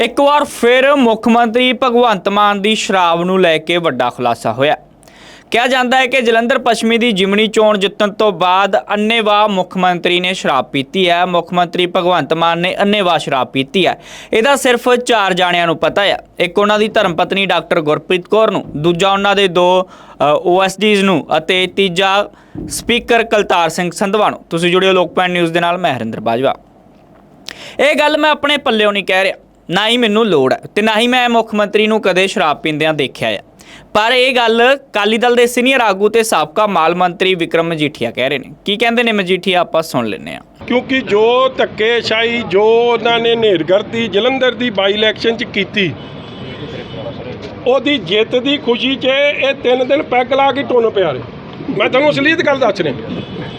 ਇੱਕ ਵਾਰ ਫਿਰ ਮੁੱਖ ਮੰਤਰੀ ਭਗਵੰਤ ਮਾਨ ਦੀ ਸ਼ਰਾਬ ਨੂੰ ਲੈ ਕੇ ਵੱਡਾ ਖੁਲਾਸਾ ਹੋਇਆ। ਕਿਹਾ ਜਾਂਦਾ ਹੈ ਕਿ ਜਲੰਧਰ ਪੱਛਮੀ ਦੀ ਜਿਮਣੀ ਚੋਣ ਜਿੱਤਣ ਤੋਂ ਬਾਅਦ ਅੰਨੇਵਾਹ ਮੁੱਖ ਮੰਤਰੀ ਨੇ ਸ਼ਰਾਬ ਪੀਤੀ ਹੈ। ਮੁੱਖ ਮੰਤਰੀ ਭਗਵੰਤ ਮਾਨ ਨੇ ਅੰਨੇਵਾਹ ਸ਼ਰਾਬ ਪੀਤੀ ਹੈ। ਇਹਦਾ ਸਿਰਫ ਚਾਰ ਜਾਣਿਆਂ ਨੂੰ ਪਤਾ ਹੈ। ਇੱਕ ਉਹਨਾਂ ਦੀ ਧਰਮ ਪਤਨੀ ਡਾਕਟਰ ਗੁਰਪ੍ਰੀਤ ਕੌਰ ਨੂੰ, ਦੂਜਾ ਉਹਨਾਂ ਦੇ ਦੋ ਓਐਸਡੀਜ਼ ਨੂੰ ਅਤੇ ਤੀਜਾ ਸਪੀਕਰ ਕਲਤਾਰ ਸਿੰਘ ਸੰਧਵਾ ਨੂੰ। ਤੁਸੀਂ ਜੁੜਿਓ ਲੋਕਪਾਲ ਨਿਊਜ਼ ਦੇ ਨਾਲ, ਮੈਂ ਹਰਿੰਦਰ ਬਾਜਵਾ। ਇਹ ਗੱਲ ਮੈਂ ਆਪਣੇ ਪੱਲਿਓਂ ਨਹੀਂ ਕਹਿ ਰਿਹਾ। ਨਾ ਹੀ ਮੈਨੂੰ ਲੋੜ ਹੈ ਤੇ ਨਾ ਹੀ ਮੈਂ ਮੁੱਖ ਮੰਤਰੀ ਨੂੰ ਕਦੇ ਸ਼ਰਾਬ ਪੀਂਦਿਆਂ ਦੇਖਿਆ ਹੈ ਪਰ ਇਹ ਗੱਲ ਕਾਲੀ ਦਲ ਦੇ ਸੀਨੀਅਰ ਆਗੂ ਤੇ ਸਾਬਕਾ ਮਾਲ ਮੰਤਰੀ ਵਿਕਰਮ ਮਜੀਠੀਆ ਕਹਿ ਰਹੇ ਨੇ। ਕੀ ਕਹਿੰਦੇ ਨੇ ਮਜੀਠੀਆ? ਆਪਾਂ ਸੁਣ ਲੈਂਦੇ ਹਾਂ। ਕਿਉਂਕਿ ਜੋ ਧੱਕੇਸ਼ਾਹੀ, ਜੋ ਉਹਨਾਂ ਨੇ ਨੇਰਗਰਦੀ ਜਲੰਧਰ ਦੀ ਬਾਈ ਇਲੈਕਸ਼ਨ 'ਚ ਕੀਤੀ, ਉਹਦੀ ਜਿੱਤ ਦੀ ਖੁਸ਼ੀ 'ਚ ਇਹ ਤਿੰਨ ਦਿਨ ਪੈਗ ਲਾ ਕੇ ਟੁੰਨ ਪਿਆ ਰਹੇ। ਮੈਂ ਤੁਹਾਨੂੰ ਅਸਲੀਅਤ ਗੱਲ ਦੱਸ ਰਿਹਾ।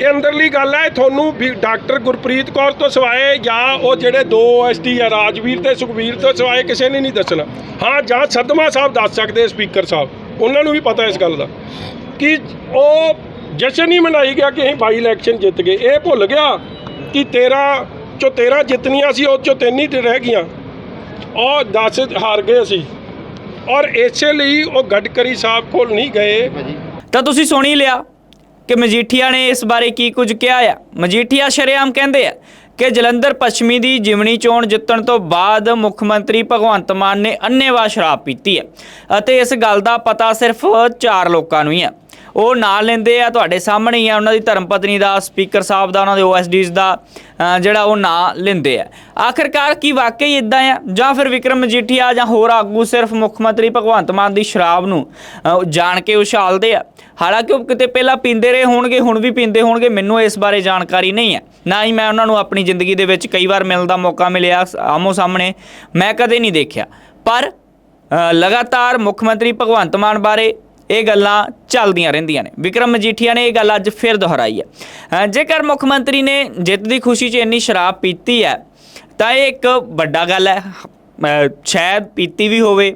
ਇਹ ਅੰਦਰਲੀ ਗੱਲ ਹੈ, ਤੁਹਾਨੂੰ ਵੀ ਡਾਕਟਰ ਗੁਰਪ੍ਰੀਤ ਕੌਰ ਤੋਂ ਸਿਵਾਏ ਜਾਂ ਉਹ ਜਿਹੜੇ ਦੋ ਐਸਟੀ ਆ, ਰਾਜਵੀਰ ਤੇ ਸੁਖਵੀਰ ਤੋਂ ਸਿਵਾਏ ਕਿਸੇ ਨੇ ਨਹੀਂ ਦੱਸਣਾ। ਹਾਂ, ਜਾਂ ਸਦਮਾ ਸਾਹਿਬ ਦੱਸ ਸਕਦੇ ਸਪੀਕਰ ਸਾਹਿਬ। ਉਹਨਾਂ ਨੂੰ ਵੀ ਪਤਾ ਇਸ ਗੱਲ ਦਾ। ਕਿ ਉਹ ਜਸ਼ਨ ਹੀ ਮਨਾਈ ਗਿਆ ਕਿ ਅਸੀਂ ਬਾਈ ਇਲੈਕਸ਼ਨ ਜਿੱਤ ਗਏ। ਇਹ ਭੁੱਲ ਗਿਆ ਕਿ 13 ਚੋਂ 13 ਜਿੱਤਨੀਆਂ ਸੀ, ਉਹ ਚੋਂ ਤਿੰਨ ਹੀ ਰਹਿ ਗਈਆਂ। ਉਹ 10 ਹਾਰ ਗਏ ਅਸੀਂ। ਔਰ ਇਸੇ ਲਈ ਉਹ ਗਡਕਰੀ ਸਾਹਿਬ ਕੋਲ ਨਹੀਂ ਗਏ। ਤਾਂ ਤੁਸੀਂ ਸੁਣ ਹੀ ਲਿਆ ਕਿ ਮਜੀਠੀਆ ਨੇ ਇਸ ਬਾਰੇ ਕੀ ਕੁਝ ਕਿਹਾ ਆ। ਮਜੀਠੀਆ ਸ਼ਰੇਆਮ ਕਹਿੰਦੇ ਆ ਕਿ ਜਲੰਧਰ ਪੱਛਮੀ ਦੀ ਜਿਮਣੀ ਚੋਣ ਜਿੱਤਣ ਤੋਂ ਬਾਅਦ ਮੁੱਖ ਮੰਤਰੀ ਭਗਵੰਤ ਮਾਨ ਨੇ ਅੰਨੇਵਾਹ ਸ਼ਰਾਬ ਪੀਤੀ ਹੈ ਅਤੇ ਇਸ ਗੱਲ ਦਾ ਪਤਾ ਸਿਰਫ ਚਾਰ ਲੋਕਾਂ ਨੂੰ ਹੀ ਹੈ ਉਹ ਨਾਂ ਲੈਂਦੇ ਆ, ਤੁਹਾਡੇ ਸਾਹਮਣੇ ਹੀ ਆ, ਉਹਨਾਂ ਦੀ ਧਰਮ ਪਤਨੀ ਦਾ, ਸਪੀਕਰ ਸਾਹਿਬ ਦਾ, ਉਹਨਾਂ ਦੇ ਓਐਸਡੀਜ਼ ਦਾ ਜਿਹੜਾ ਉਹ ਨਾਂ ਲੈਂਦੇ ਆ। ਆਖਰਕਾਰ ਕੀ ਵਾਕਈ ਇਦਾਂ ਆ? ਜਾਂ ਫਿਰ ਵਿਕਰਮ ਮਜੀਠੀਆ ਜਾਂ ਹੋਰ ਆਗੂ ਸਿਰਫ ਮੁੱਖ ਮੰਤਰੀ ਭਗਵੰਤ ਮਾਨ ਦੀ ਸ਼ਰਾਬ ਨੂੰ ਜਾਣ ਕੇ ਉਛਾਲਦੇ ਆ? ਹਾਲਾਂਕਿ ਉਹ ਕਿਤੇ ਪਹਿਲਾਂ ਪੀਂਦੇ ਰਹੇ ਹੋਣਗੇ, ਹੁਣ ਵੀ ਪੀਂਦੇ ਹੋਣਗੇ, ਮੈਨੂੰ ਇਸ ਬਾਰੇ ਜਾਣਕਾਰੀ ਨਹੀਂ ਹੈ। ਨਾ ਹੀ ਮੈਂ ਉਹਨਾਂ ਨੂੰ ਆਪਣੀ ਜ਼ਿੰਦਗੀ ਦੇ ਵਿੱਚ ਕਈ ਵਾਰ ਮਿਲਣ ਦਾ ਮੌਕਾ ਮਿਲਿਆ, ਆਮੋ ਸਾਹਮਣੇ ਮੈਂ ਕਦੇ ਨਹੀਂ ਦੇਖਿਆ। ਪਰ ਲਗਾਤਾਰ ਮੁੱਖ ਮੰਤਰੀ ਭਗਵੰਤ ਮਾਨ ਬਾਰੇ ਇਹ ਗੱਲਾਂ ਚੱਲਦੀਆਂ ਰਹਿੰਦੀਆਂ ਨੇ। ਵਿਕਰਮ ਮਜੀਠੀਆ ਨੇ ਇਹ ਗੱਲ ਅੱਜ ਫਿਰ ਦੁਹਰਾਈ ਹੈ। ਜੇਕਰ ਮੁੱਖ ਮੰਤਰੀ ਨੇ ਜਿੱਤ ਦੀ ਖੁਸ਼ੀ 'ਚ ਇੰਨੀ ਸ਼ਰਾਬ ਪੀਤੀ ਹੈ, ਤਾਂ ਇਹ ਇੱਕ ਵੱਡਾ ਗੱਲ ਹੈ। ਸ਼ਾਇਦ ਪੀਤੀ ਵੀ ਹੋਵੇ।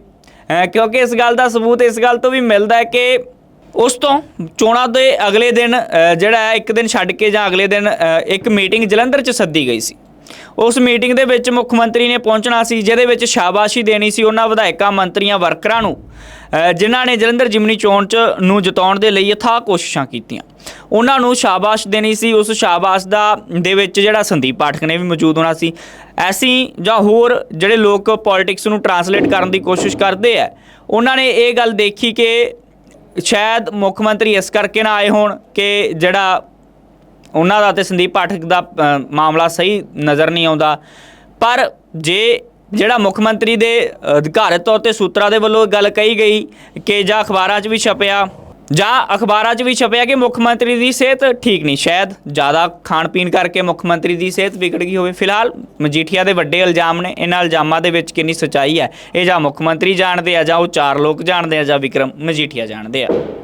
ਕਿਉਂਕਿ ਇਸ ਗੱਲ ਦਾ ਸਬੂਤ ਇਸ ਗੱਲ ਤੋਂ ਵੀ ਮਿਲਦਾ ਹੈ ਕਿ ਉਸ ਤੋਂ ਚੋਣਾਂ ਦੇ ਅਗਲੇ ਦਿਨ ਜਿਹੜਾ ਹੈ, ਇੱਕ ਦਿਨ ਛੱਡ ਕੇ ਜਾਂ ਅਗਲੇ ਦਿਨ ਇੱਕ ਮੀਟਿੰਗ ਜਲੰਧਰ 'ਚ ਸੱਦੀ ਗਈ ਸੀ। ਉਸ ਮੀਟਿੰਗ ਦੇ ਵਿੱਚ ਮੁੱਖ ਮੰਤਰੀ ਨੇ ਪਹੁੰਚਣਾ ਸੀ, ਜਿਹਦੇ ਵਿੱਚ ਸ਼ਾਬਾਸ਼ੀ ਦੇਣੀ ਸੀ ਉਹਨਾਂ ਵਿਧਾਇਕਾਂ, ਮੰਤਰੀਆਂ, ਵਰਕਰਾਂ ਨੂੰ ਜਿਨ੍ਹਾਂ ਨੇ ਜਲੰਧਰ ਜਿਮਨੀ ਚੋਣ 'ਚ ਨੂੰ ਜਿਤਾਉਣ ਦੇ ਲਈ ਅਥਾਹ ਕੋਸ਼ਿਸ਼ਾਂ ਕੀਤੀਆਂ। ਉਹਨਾਂ ਨੂੰ ਸ਼ਾਬਾਸ਼ ਦੇਣੀ ਸੀ, ਉਸ ਸ਼ਾਬਾਸ਼ ਦਾ, ਦੇ ਵਿੱਚ ਜਿਹੜਾ ਸੰਦੀਪ ਪਾਠਕ ਨੇ ਵੀ ਮੌਜੂਦ ਹੋਣਾ ਸੀ। ਐਸੀ ਜਾਂ ਹੋਰ ਜਿਹੜੇ ਲੋਕ ਪੋਲਿਟਿਕਸ ਨੂੰ ਟਰਾਂਸਲੇਟ ਕਰਨ ਦੀ ਕੋਸ਼ਿਸ਼ ਕਰਦੇ ਆ, ਉਹਨਾਂ ਨੇ ਇਹ ਗੱਲ ਦੇਖੀ ਕਿ ਸ਼ਾਇਦ ਮੁੱਖ ਮੰਤਰੀ ਇਸ ਕਰਕੇ ਨਾ ਆਏ ਹੋਣ ਕਿ ਜਿਹੜਾ ਉਹਨਾਂ ਦਾ ਤੇ ਸੰਦੀਪ ਪਾਠਕ ਦਾ ਮਾਮਲਾ ਸਹੀ ਨਜ਼ਰ ਨਹੀਂ ਆਉਂਦਾ। ਪਰ ਜੇ ਜਿਹੜਾ ਮੁੱਖ ਮੰਤਰੀ ਦੇ ਅਧਿਕਾਰਤ ਤੌਰ ਤੇ ਸੂਤਰਾਂ ਦੇ ਵੱਲੋਂ ਗੱਲ ਕਹੀ ਗਈ ਕਿ ਜਾਂ ਅਖਬਾਰਾਂ 'ਚ ਵੀ ਛਪਿਆ ਜਾਂ ਅਖਬਾਰਾਂ 'ਚ ਵੀ ਛਪਿਆ ਕਿ ਮੁੱਖ ਮੰਤਰੀ ਦੀ ਸਿਹਤ ਠੀਕ ਨਹੀਂ। ਸ਼ਾਇਦ ਜ਼ਿਆਦਾ ਖਾਣ ਪੀਣ ਕਰਕੇ ਮੁੱਖ ਮੰਤਰੀ ਦੀ ਸਿਹਤ ਵਿਗੜ ਗਈ ਹੋਵੇ। ਫਿਲਹਾਲ ਮਜੀਠੀਆ ਦੇ ਵੱਡੇ ਇਲਜ਼ਾਮ ਨੇ। ਇਹਨਾਂ ਇਲਜ਼ਾਮਾਂ ਦੇ ਵਿੱਚ ਕਿੰਨੀ ਸੱਚਾਈ ਹੈ, ਇਹ ਜਾਂ ਮੁੱਖ ਮੰਤਰੀ ਜਾਣਦੇ ਆ ਜਾਂ ਉਹ ਚਾਰ ਲੋਕ ਜਾਣਦੇ ਆ ਜਾਂ ਵਿਕਰਮ ਮਜੀਠੀਆ ਜਾਣਦੇ ਆ।